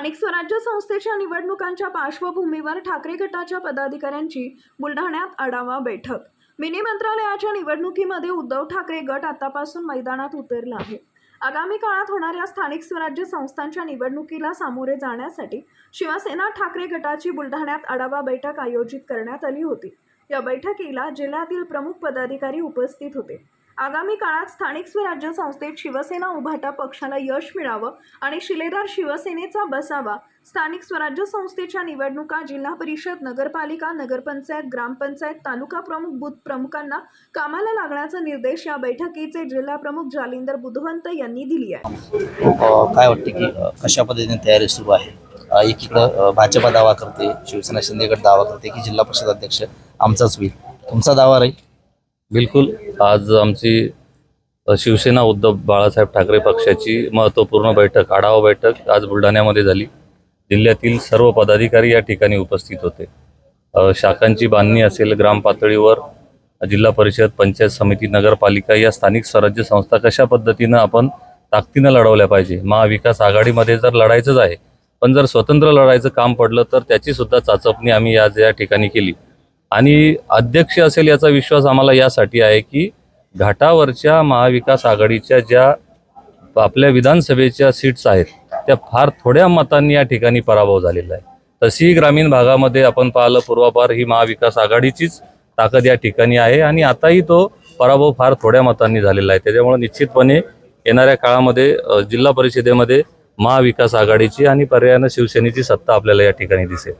स्थानिक स्वराज्य संस्थेच्या निवडणुकांच्या पार्श्वभूमीवर ठाकरे गटाच्या पदाधिकाऱ्यांची बुलढाण्यात आढावा बैठक. मिनी मंत्रालयाच्या निवडणुकीमध्ये उद्धव ठाकरे गट आतापासून मैदानात उतरला आहे. आगामी काळात होणाऱ्या स्थानिक स्वराज्य संस्थांच्या निवडणुकीला सामोरे जाण्यासाठी शिवसेना ठाकरे गटाची बुलढाण्यात आढावा बैठक आयोजित करण्यात आली होती. या बैठकीला जिल्ह्यातील प्रमुख पदाधिकारी उपस्थित होते. आगामी काळात स्थानिक स्वराज्य संस्थेत शिवसेना उभाटा पक्षाला यश मिळावं आणि शिलेदार शिवसेनेचा बसावा. स्थानिक स्वराज्य संस्थेच्या निवडणुका जिल्हा परिषद नगरपालिका नगरपंचायत ग्रामपंचायत तालुका प्रमुख बुथ प्रमुखांना कामाला लागण्याचा निर्देश या बैठकीचे जिल्हा प्रमुख जालिंदर बुधवंत यांनी दिली आहे काय वाटते की कशा पद्धतीने तयारी सुरू आहे? अ, एकीकडं भाजपा दावा करते शिवसेना शिंदेगड दावा करते की जिल्हा परिषद अध्यक्ष आमचाच होईल. तुमचा दावा राहील? बिलकुल. आज आमची शिवसेना उद्धव बाळासाहेब ठाकरे पक्षाची महत्त्वपूर्ण बैठक आढावा बैठक आज बुलढाण्यामध्ये झाली. जिल्ह्यातील सर्व पदाधिकारी या ठिकाणी उपस्थित होते. शाखांची बांधणी असेल ग्राम पातळीवर जिल्हा परिषद पंचायत समिती नगरपालिका या स्थानिक स्वराज्य संस्था कशा पद्धतीनं आपण ताकदीनं लढवल्या पाहिजे? महाविकास आघाडीमध्ये जर लढायचंच आहे पण जर स्वतंत्र लढायचं काम पडलं तर त्याचीसुद्धा चाचपणी आम्ही आज या ठिकाणी केली. आणि अध्यक्ष असेल याचा विश्वास आम्हाला यासाठी आहे की घाटावरच्या महाविकास आघाडीच्या ज्या आपल्या विधानसभेच्या सीट्स आहेत त्या फार थोड्या मतांनी या ठिकाणी पराभव झालेला आहे. तशी ग्रामीण भागामध्ये आपण पाहिलं पूर्वापार ही महाविकास आघाडीचीच ताकद या ठिकाणी आहे आणि आताही तो पराभव फार थोड्या मतांनी झालेला आहे. त्याच्यामुळे निश्चितपणे येणाऱ्या काळामध्ये जिल्हा परिषदेमध्ये महाविकास आघाडीची आणि पर्यायानं शिवसेनेची सत्ता आपल्याला या ठिकाणी दिसेल.